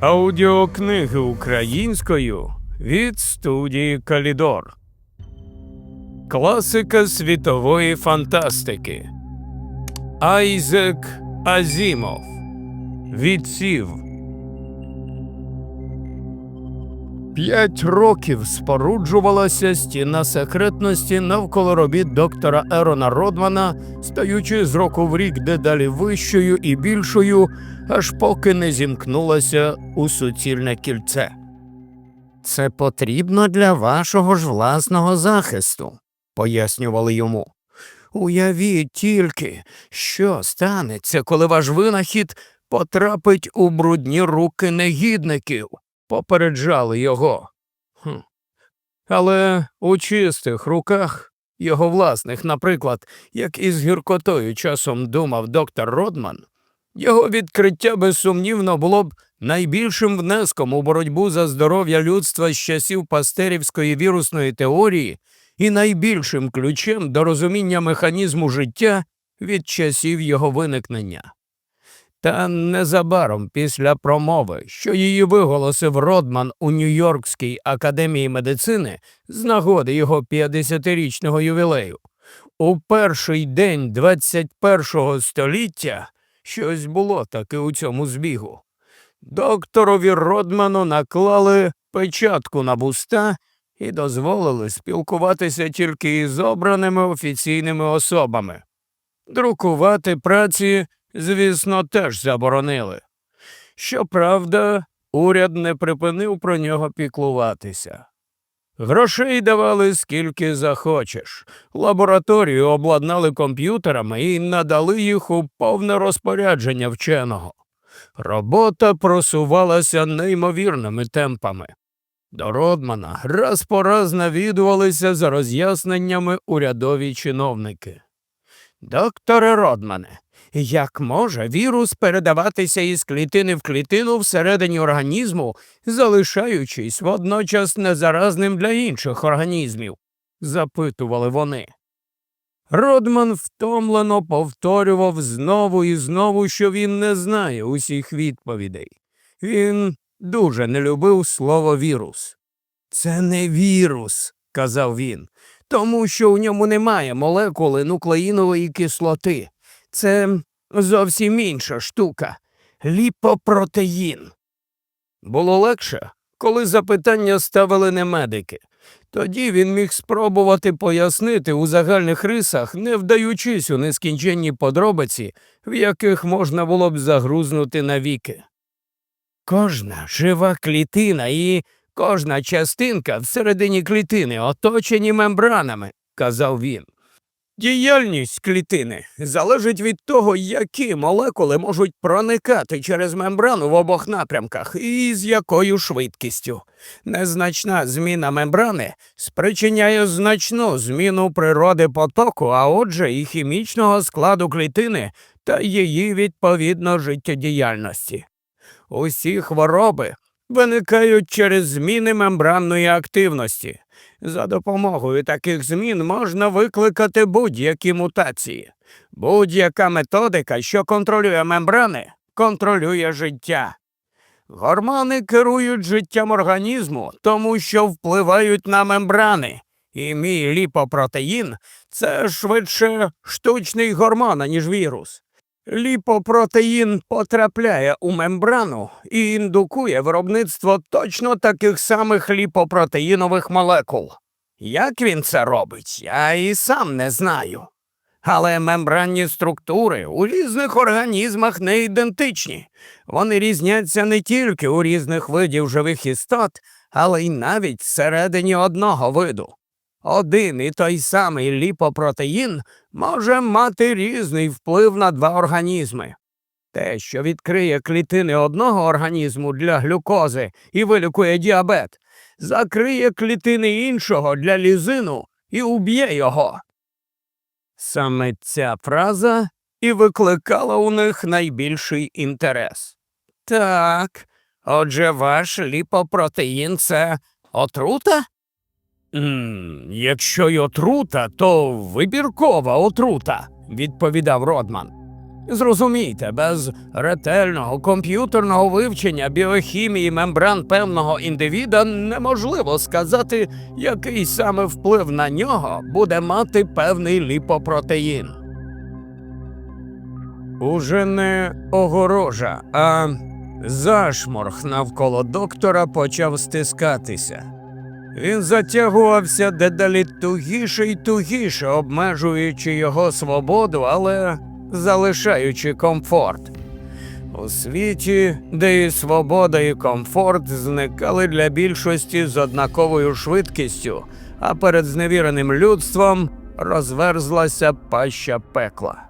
Аудіокниги українською від студії Калідор. Класика світової фантастики. Айзек Азімов. Відсів. П'ять років споруджувалася стіна секретності навколо робіт доктора Ерона Родмана, стаючи з року в рік дедалі вищою і більшою, аж поки не зімкнулася у суцільне кільце. Це потрібно для вашого ж власного захисту, пояснювали йому. Уявіть тільки, що станеться, коли ваш винахід потрапить у брудні руки негідників, попереджали його. Хм. Але у чистих руках, його власних, наприклад, як із гіркотою часом думав доктор Родман, його відкриття безсумнівно було б найбільшим внеском у боротьбу за здоров'я людства з часів пастерівської вірусної теорії і найбільшим ключем до розуміння механізму життя від часів його виникнення. Та незабаром після промови, що її виголосив Родман у Нью-Йоркській академії медицини з нагоди його 50-річного ювілею, у перший день 21-го століття щось було таки у цьому збігу. Докторові Родману наклали печатку на вуста і дозволили спілкуватися тільки із обраними офіційними особами. Друкувати праці, звісно, теж заборонили. Щоправда, уряд не припинив про нього піклуватися. Грошей давали скільки захочеш. Лабораторію обладнали комп'ютерами і надали їх у повне розпорядження вченого. Робота просувалася неймовірними темпами. До Родмана раз по раз навідувалися за роз'ясненнями урядові чиновники. Докторе Родмане, як може вірус передаватися із клітини в клітину всередині організму, залишаючись водночас незаразним для інших організмів? запитували вони. Родман втомлено повторював знову і знову, що він не знає усіх відповідей. Він дуже не любив слово вірус. Це не вірус, казав він, тому що у ньому немає молекули нуклеїнової кислоти. Це зовсім інша штука ліпопротеїн. Було легше, коли запитання ставили не медики. Тоді він міг спробувати пояснити у загальних рисах, не вдаючись у нескінченні подробиці, в яких можна було б загрузнути навіки. Кожна жива клітина і кожна частинка всередині клітини оточені мембранами, казав він. Діяльність клітини залежить від того, які молекули можуть проникати через мембрану в обох напрямках і з якою швидкістю. Незначна зміна мембрани спричиняє значну зміну природи потоку, а отже, і хімічного складу клітини та її відповідно життєдіяльності. Усі хвороби виникають через зміни мембранної активності. За допомогою таких змін можна викликати будь-які мутації. Будь-яка методика, що контролює мембрани, контролює життя. Гормони керують життям організму, тому що впливають на мембрани. І мій ліпопротеїн це швидше штучний гормон, ніж вірус. Ліпопротеїн потрапляє у мембрану і індукує виробництво точно таких самих ліпопротеїнових молекул. Як він це робить, я і сам не знаю. Але мембранні структури у різних організмах не ідентичні. Вони різняться не тільки у різних видів живих істот, але й навіть всередині одного виду. Один і той самий ліпопротеїн може мати різний вплив на два організми. Те, що відкриє клітини одного організму для глюкози і вилікує діабет, закриє клітини іншого для лізину і уб'є його. Саме ця фраза і викликала у них найбільший інтерес. Так, отже, ваш ліпопротеїн це отрута? «М, Якщо й отрута, то вибіркова отрута, відповідав Родман. Зрозумійте, без ретельного комп'ютерного вивчення біохімії мембран певного індивіда неможливо сказати, який саме вплив на нього буде мати певний ліпопротеїн. Уже не огорожа, а зашморг навколо доктора почав стискатися. Він затягувався дедалі тугіше й тугіше, обмежуючи його свободу, але залишаючи комфорт. У світі, де і свобода, і комфорт зникали для більшості з однаковою швидкістю, а перед зневіреним людством розверзлася паща пекла.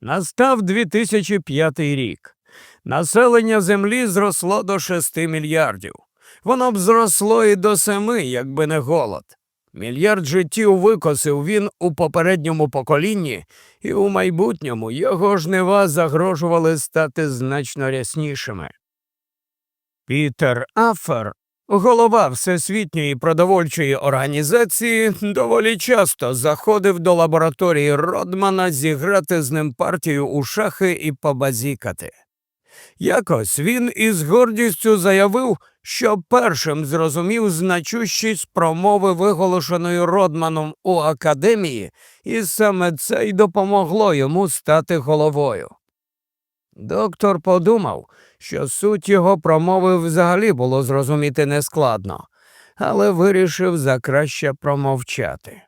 Настав 2005 рік. Населення Землі зросло до 6 мільярдів. Воно б зросло і до семи, якби не голод. Мільярд життів викосив він у попередньому поколінні, і у майбутньому його жнива загрожували стати значно ряснішими. Пітер Афер, голова Всесвітньої продовольчої організації, доволі часто заходив до лабораторії Родмана зіграти з ним партію у шахи і побазікати. Якось він із гордістю заявив, що першим зрозумів значущість промови, виголошеної Родманом у академії, і саме це й допомогло йому стати головою. Доктор подумав, що суть його промови взагалі було зрозуміти нескладно, але вирішив за краще промовчати.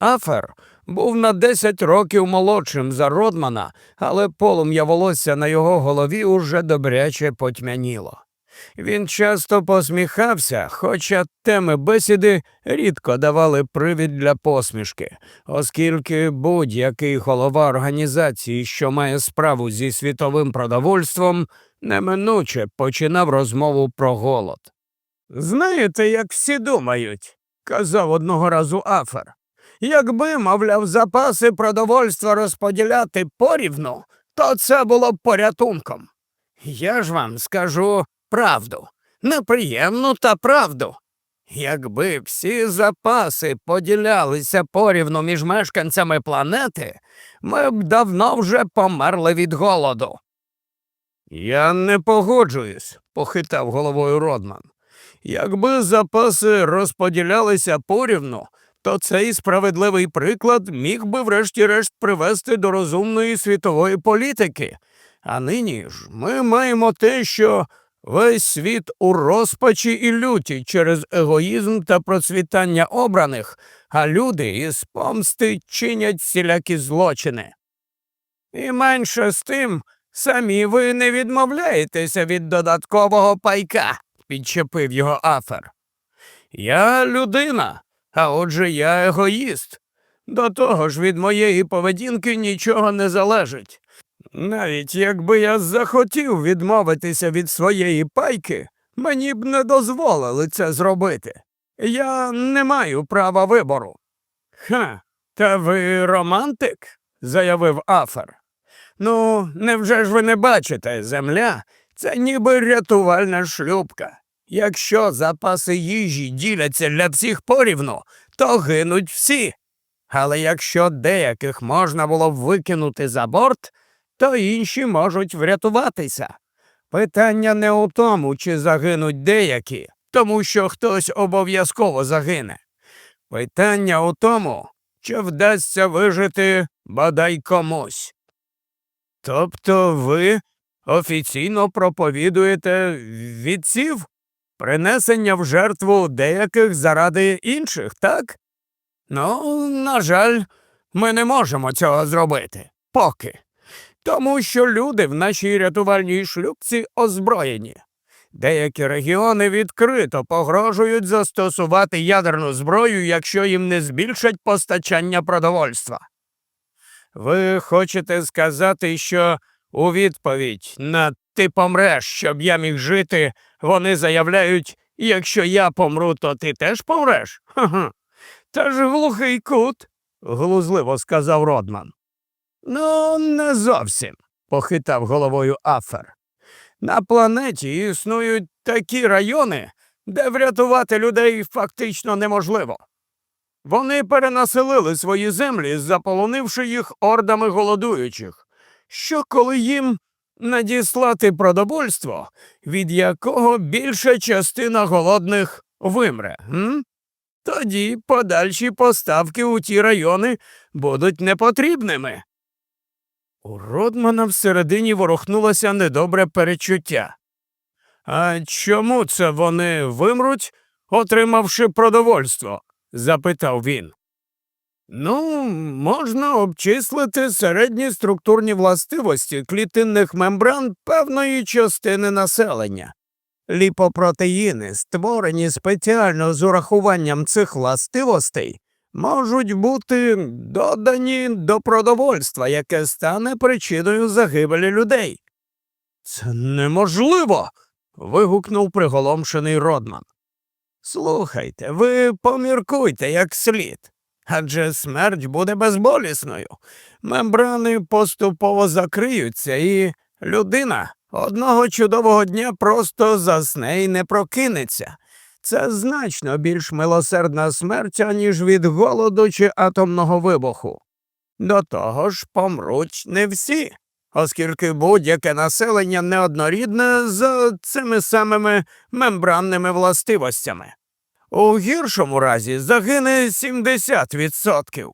Афер був на 10 років молодшим за Родмана, але полум'я волосся на його голові уже добряче потьмяніло. Він часто посміхався, хоча теми бесіди рідко давали привід для посмішки, оскільки будь-який голова організації, що має справу зі світовим продовольством, неминуче починав розмову про голод. Знаєте, як всі думають, казав одного разу Афер. Якби, мовляв, запаси продовольства розподіляти порівну, то це було б порятунком. Я ж вам скажу правду, неприємну та правду. Якби всі запаси поділялися порівну між мешканцями планети, ми б давно вже померли від голоду. Я не погоджуюсь, похитав головою Родман. Якби запаси розподілялися порівну, то цей справедливий приклад міг би врешті-решт привести до розумної світової політики. А нині ж ми маємо те, що весь світ у розпачі і люті через егоїзм та процвітання обраних, а люди із помсти чинять всілякі злочини. І менше з тим, самі ви не відмовляєтеся від додаткового пайка, підчепив його афер. Я людина, а отже я егоїст. До того ж від моєї поведінки нічого не залежить. Навіть якби я захотів відмовитися від своєї пайки, мені б не дозволили це зробити. Я не маю права вибору. Ха, та ви романтик? заявив Афер. Ну, невже ж ви не бачите, земля це ніби рятувальна шлюбка. Якщо запаси їжі діляться для всіх порівну, то гинуть всі. Але якщо деяких можна було б викинути за борт, то інші можуть врятуватися. Питання не у тому, чи загинуть деякі, тому що хтось обов'язково загине. Питання у тому, чи вдасться вижити бодай комусь. Тобто ви офіційно проповідуєте відсів? Принесення в жертву деяких заради інших, так? Ну, на жаль, ми не можемо цього зробити поки. Тому що люди в нашій рятувальній шлюбці озброєні. Деякі регіони відкрито погрожують застосувати ядерну зброю, якщо їм не збільшать постачання продовольства. Ви хочете сказати, що у відповідь на ти помреш, щоб я міг жити, вони заявляють, якщо я помру, то ти теж помреш? Ха-ха. Та ж глухий кут, глузливо сказав Родман. Ну, не зовсім, похитав головою Афер. На планеті існують такі райони, де врятувати людей фактично неможливо. Вони перенаселили свої землі, заполонивши їх ордами голодуючих. Що коли їм надіслати продовольство, від якого більша частина голодних вимре? М? Тоді подальші поставки у ті райони будуть непотрібними. У Родмана всередині ворухнулося недобре перечуття. А чому це вони вимруть, отримавши продовольство? запитав він. Ну, можна обчислити середні структурні властивості клітинних мембран певної частини населення. Ліпопротеїни, створені спеціально з урахуванням цих властивостей, можуть бути додані до продовольства, яке стане причиною загибелі людей. Це неможливо. вигукнув приголомшений Родман. Слухайте, ви поміркуйте як слід. Адже смерть буде безболісною. Мембрани поступово закриються, і людина одного чудового дня просто засне і не прокинеться. Це значно більш милосердна смерть, аніж від голоду чи атомного вибуху. До того ж помруть не всі, оскільки будь-яке населення неоднорідне з цими самими мембранними властивостями. У гіршому разі загине 70%.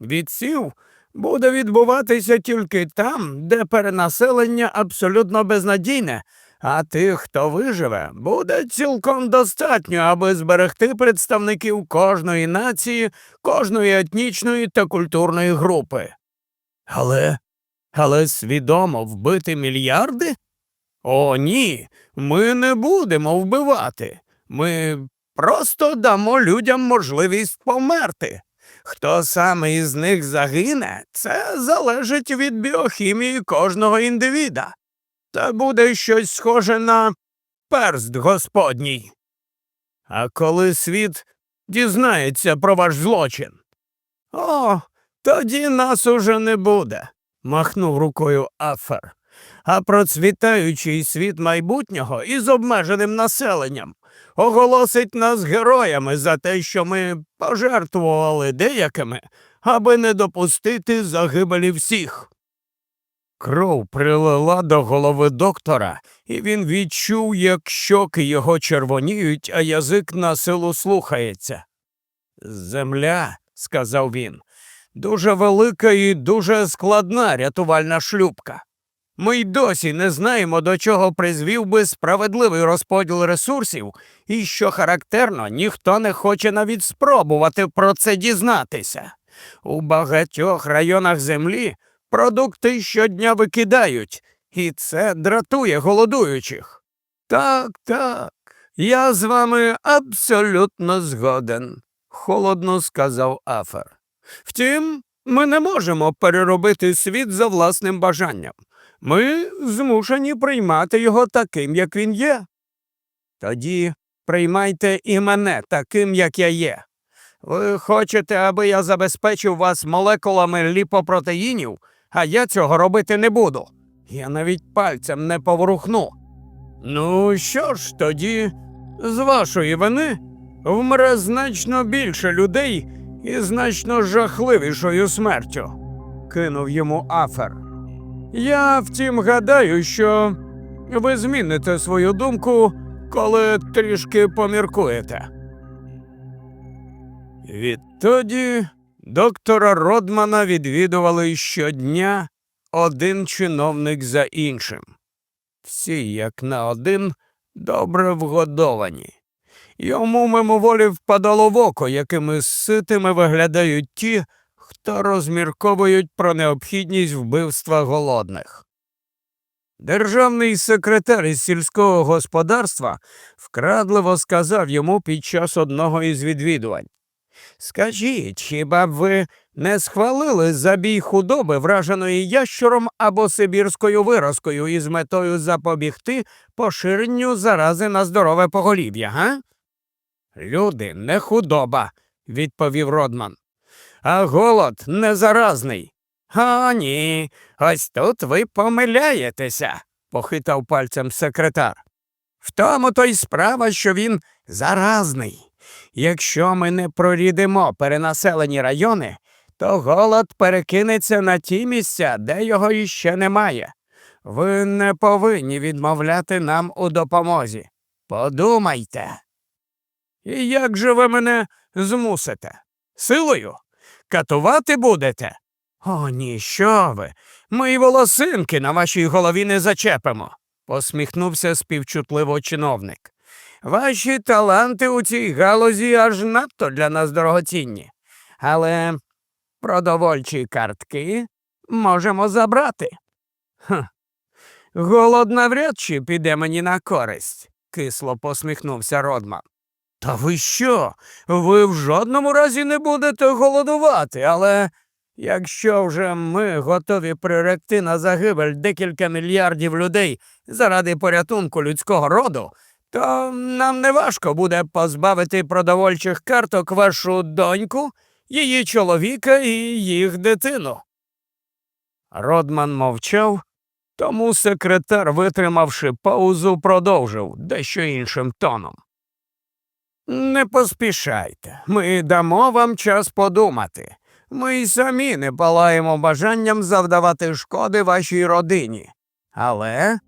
Відсів буде відбуватися тільки там, де перенаселення абсолютно безнадійне, а тих, хто виживе, буде цілком достатньо, аби зберегти представників кожної нації, кожної етнічної та культурної групи. Але, але свідомо вбити мільярди? О, ні, ми не будемо вбивати. Ми просто дамо людям можливість померти. Хто саме із них загине, це залежить від біохімії кожного індивіда. Та буде щось схоже на перст господній. А коли світ дізнається про ваш злочин. О, тоді нас уже не буде, махнув рукою Афер. А процвітаючий світ майбутнього із обмеженим населенням оголосить нас героями за те, що ми пожертвували деякими, аби не допустити загибелі всіх. Кров прилила до голови доктора, і він відчув, як щоки його червоніють, а язик на силу слухається. Земля, сказав він, дуже велика і дуже складна рятувальна шлюбка. Ми й досі не знаємо, до чого призвів би справедливий розподіл ресурсів, і що характерно, ніхто не хоче навіть спробувати про це дізнатися. У багатьох районах землі продукти щодня викидають, і це дратує голодуючих. Так, так, я з вами абсолютно згоден, холодно сказав Афер. Втім, ми не можемо переробити світ за власним бажанням. Ми змушені приймати його таким, як він є. Тоді приймайте і мене таким, як я є. Ви хочете, аби я забезпечив вас молекулами ліпопротеїнів, а я цього робити не буду. Я навіть пальцем не поворухну. Ну, що ж, тоді, з вашої вини, вмре значно більше людей і значно жахливішою смертю, кинув йому Афер. Я втім гадаю, що ви зміните свою думку, коли трішки поміркуєте. Відтоді доктора Родмана відвідували щодня один чиновник за іншим. Всі, як на один, добре вгодовані. Йому мимоволі впадало в око, якими ситими виглядають ті, хто розмірковують про необхідність вбивства голодних. Державний секретар із сільського господарства вкрадливо сказав йому під час одного із відвідувань Скажіть, хіба б ви не схвалили забій худоби, враженої ящуром або сибірською виразкою із метою запобігти поширенню зарази на здорове поголів'я, га? Люди, не худоба, відповів Родман. А голод не заразний. А ні, ось тут ви помиляєтеся, похитав пальцем секретар. В тому то й справа, що він заразний. Якщо ми не прорідимо перенаселені райони, то голод перекинеться на ті місця, де його іще немає. Ви не повинні відмовляти нам у допомозі. Подумайте. І як же ви мене змусите? Силою? Катувати будете? О, ні, що ви. Ми й волосинки на вашій голові не зачепимо, посміхнувся співчутливо чиновник. Ваші таланти у цій галузі аж надто для нас дорогоцінні. Але продовольчі картки можемо забрати. Хм. Голод навряд чи піде мені на користь, кисло посміхнувся Родман. Та ви що? Ви в жодному разі не будете голодувати, але якщо вже ми готові приректи на загибель декілька мільярдів людей заради порятунку людського роду, то нам не важко буде позбавити продовольчих карток вашу доньку, її чоловіка і їх дитину. Родман мовчав, тому секретар, витримавши паузу, продовжив дещо іншим тоном. Не поспішайте, ми дамо вам час подумати. Ми й самі не палаємо бажанням завдавати шкоди вашій родині. Але,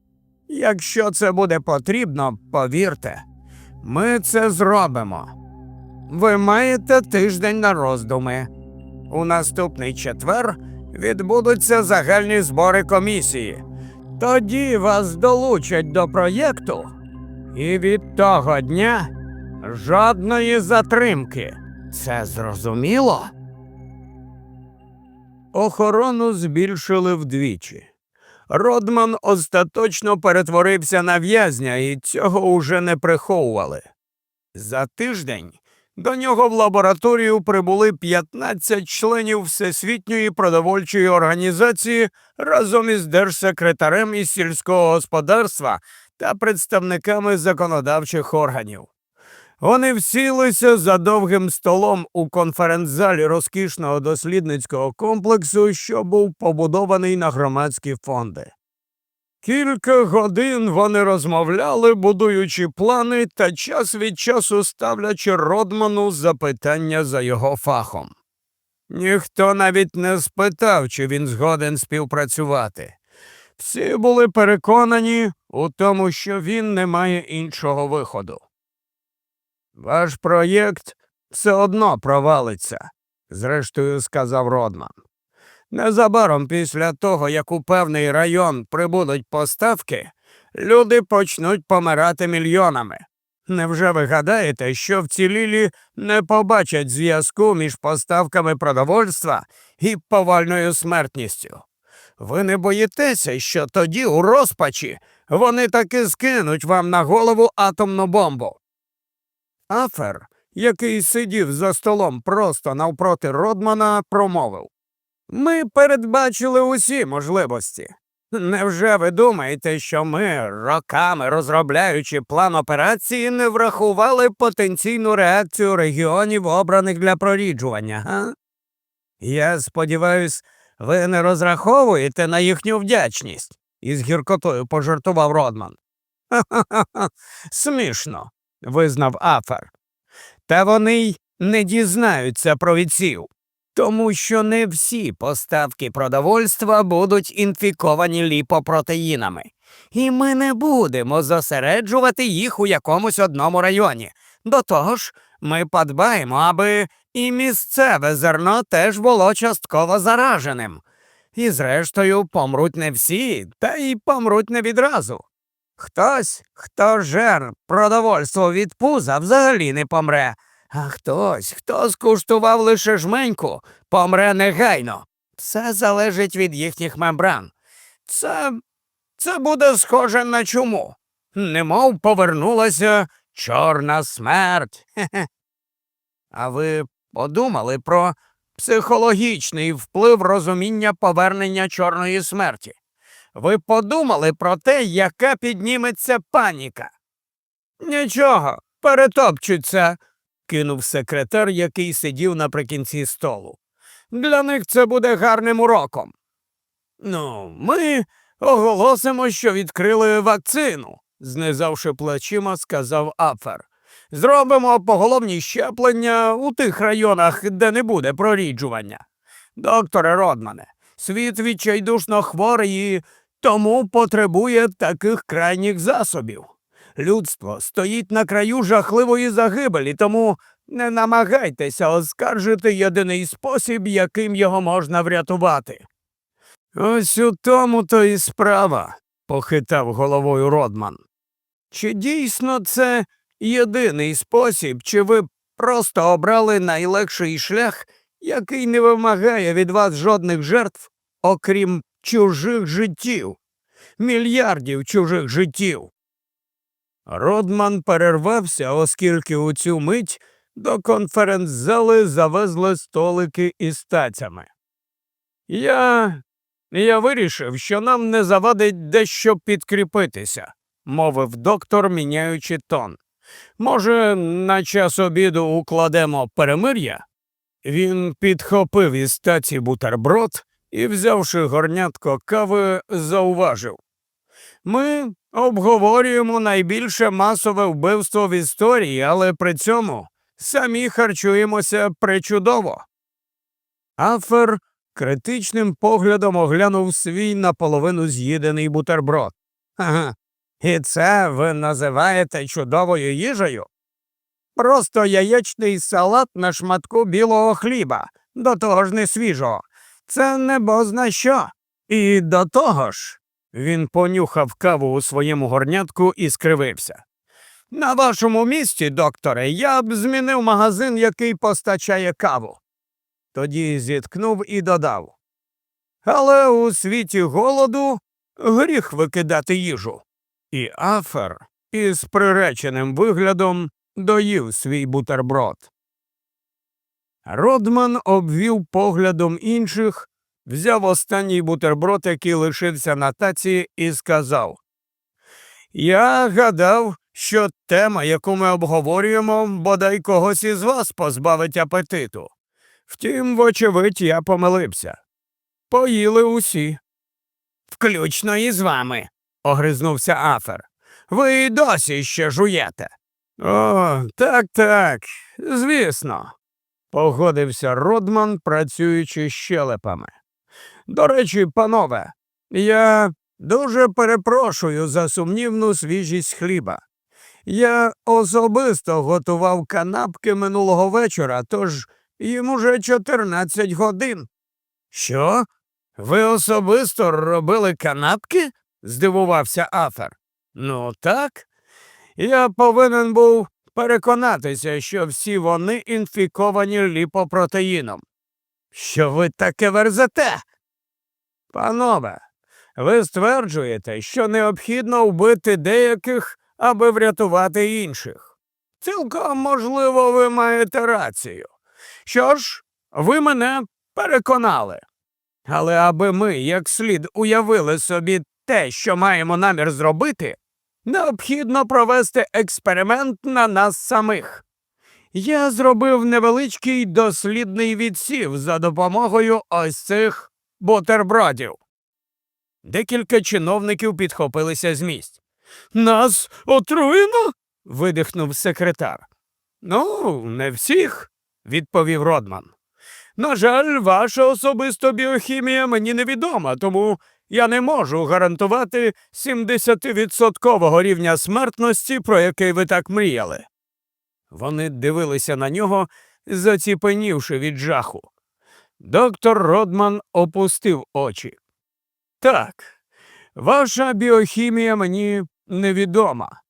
якщо це буде потрібно, повірте, ми це зробимо. Ви маєте тиждень на роздуми. У наступний четвер відбудуться загальні збори комісії. Тоді вас долучать до проєкту, і від того дня жодної затримки. Це зрозуміло? Охорону збільшили вдвічі. Родман остаточно перетворився на в'язня, і цього уже не приховували. За тиждень до нього в лабораторію прибули 15 членів Всесвітньої продовольчої організації разом із держсекретарем із сільського господарства та представниками законодавчих органів. Вони всілися за довгим столом у конференц-залі розкішного дослідницького комплексу, що був побудований на громадські фонди. Кілька годин вони розмовляли, будуючи плани та час від часу ставлячи Родману запитання за його фахом. Ніхто навіть не спитав, чи він згоден співпрацювати. Всі були переконані у тому, що він не має іншого виходу. Ваш проєкт все одно провалиться, зрештою сказав Родман. Незабаром після того, як у певний район прибудуть поставки, люди почнуть помирати мільйонами. Невже ви гадаєте, що вцілілі не побачать зв'язку між поставками продовольства і повальною смертністю? Ви не боїтеся, що тоді, у розпачі, вони таки скинуть вам на голову атомну бомбу? Афер, який сидів за столом просто навпроти Родмана, промовив Ми передбачили усі можливості. Невже ви думаєте, що ми, роками розробляючи план операції, не врахували потенційну реакцію регіонів, обраних для проріджування, га? Я сподіваюсь, ви не розраховуєте на їхню вдячність, із гіркотою пожартував Родман. Ха-ха-ха, смішно, визнав Афер. Та вони й не дізнаються про відсів, тому що не всі поставки продовольства будуть інфіковані ліпопротеїнами, і ми не будемо зосереджувати їх у якомусь одному районі. До того ж, ми подбаємо, аби і місцеве зерно теж було частково зараженим. І, зрештою, помруть не всі, та й помруть не відразу. Хтось, хто жер продовольство від пуза, взагалі не помре, а хтось, хто скуштував лише жменьку, помре негайно. Це залежить від їхніх мембран. Це, це буде схоже на чуму. Немов повернулася чорна смерть. Хе-хе. А ви подумали про психологічний вплив розуміння повернення чорної смерті? Ви подумали про те, яка підніметься паніка? Нічого, перетопчуться, кинув секретар, який сидів наприкінці столу. Для них це буде гарним уроком. Ну, ми оголосимо, що відкрили вакцину, знизавши плечима, сказав Афер. Зробимо поголовні щеплення у тих районах, де не буде проріджування. Докторе Родмане, світ відчайдушно хворий і тому потребує таких крайніх засобів. Людство стоїть на краю жахливої загибелі, тому не намагайтеся оскаржити єдиний спосіб, яким його можна врятувати. Ось у тому то і справа, похитав головою Родман. Чи дійсно це єдиний спосіб, чи ви просто обрали найлегший шлях, який не вимагає від вас жодних жертв, окрім чужих життів, мільярдів чужих життів? Родман перервався, оскільки у цю мить до конференц-зали завезли столики із тацями. Я. я вирішив, що нам не завадить дещо підкріпитися, мовив доктор, міняючи тон. Може, на час обіду укладемо перемир'я? Він підхопив із таці бутерброд і, взявши горнятко кави, зауважив. Ми обговорюємо найбільше масове вбивство в історії, але при цьому самі харчуємося причудово. Афер критичним поглядом оглянув свій наполовину з'їдений бутерброд. Ага, і це ви називаєте чудовою їжею? Просто яєчний салат на шматку білого хліба, до того ж не свіжого. Це не бозна що. І до того ж. Він понюхав каву у своєму горнятку і скривився. На вашому місці, докторе, я б змінив магазин, який постачає каву. Тоді зіткнув і додав. Але у світі голоду гріх викидати їжу. І Афер із приреченим виглядом доїв свій бутерброд. Родман обвів поглядом інших, взяв останній бутерброд, який лишився на таці, і сказав Я гадав, що тема, яку ми обговорюємо, бодай когось із вас позбавить апетиту. Втім, вочевидь, я помилився. Поїли усі. Включно із вами, огризнувся Афер. Ви й досі ще жуєте. О, так, так, звісно, погодився Родман, працюючи щелепами. До речі, панове, я дуже перепрошую за сумнівну свіжість хліба. Я особисто готував канапки минулого вечора, тож їм уже 14 годин. Що? Ви особисто робили канапки? здивувався Афер. Ну, так. Я повинен був переконатися, що всі вони інфіковані ліпопротеїном. Що ви таке верзете? Панове, ви стверджуєте, що необхідно вбити деяких, аби врятувати інших. Цілком можливо, ви маєте рацію. Що ж, ви мене переконали. Але аби ми як слід уявили собі те, що маємо намір зробити, необхідно провести експеримент на нас самих. Я зробив невеличкий дослідний відсів за допомогою ось цих бутербродів. Декілька чиновників підхопилися з місць. Нас отруєно? видихнув секретар. Ну, не всіх, відповів Родман. На жаль, ваша особиста біохімія мені невідома, тому я не можу гарантувати 70% рівня смертності, про який ви так мріяли. Вони дивилися на нього, заціпенівши від жаху. Доктор Родман опустив очі. Так, ваша біохімія мені невідома.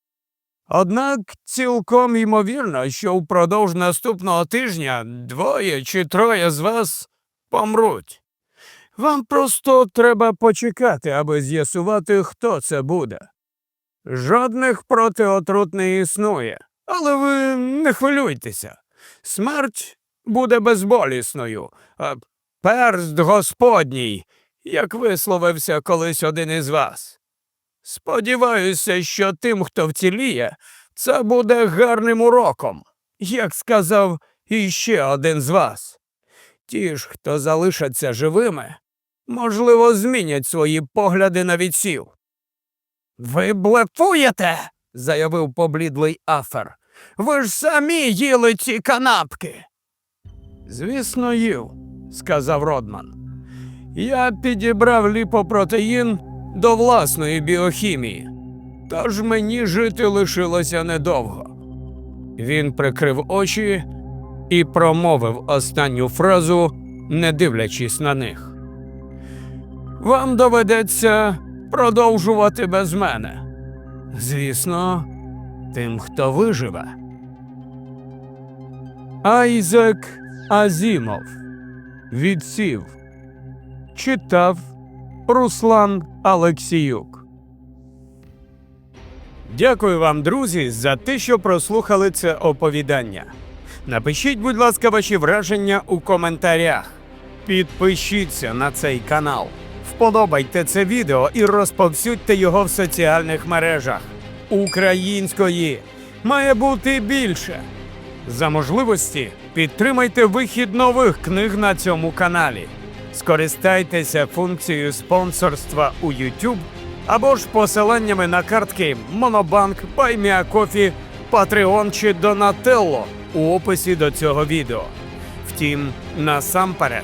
Однак цілком ймовірно, що впродовж наступного тижня двоє чи троє з вас помруть. Вам просто треба почекати, аби з'ясувати, хто це буде. Жодних протиотрут не існує, але ви не хвилюйтеся. Смерть буде безболісною, а перст господній, як висловився колись один із вас. Сподіваюся, що тим, хто вціліє, це буде гарним уроком, як сказав іще один з вас. Ті ж, хто залишаться живими, можливо, змінять свої погляди на відсів. Ви блефуєте, заявив поблідлий Афер. Ви ж самі їли ці канапки. Звісно, їв, сказав Родман. Я підібрав ліпопротеїн до власної біохімії, тож мені жити лишилося недовго. Він прикрив очі і промовив останню фразу, не дивлячись на них. Вам доведеться продовжувати без мене. Звісно, тим, хто виживе. Айзек Азімов відсів. Читав Руслан Алексіюк. Дякую вам, друзі, за те, що прослухали це оповідання. Напишіть, будь ласка, ваші враження у коментарях. Підпишіться на цей канал. Вподобайте це відео і розповсюдьте його в соціальних мережах. Української має бути більше. За можливості підтримайте вихід нових книг на цьому каналі. Скористайтеся функцією спонсорства у YouTube або ж посиланнями на картки Monobank, BuyMeACoffee, Patreon чи Donatello у описі до цього відео. Втім, насамперед,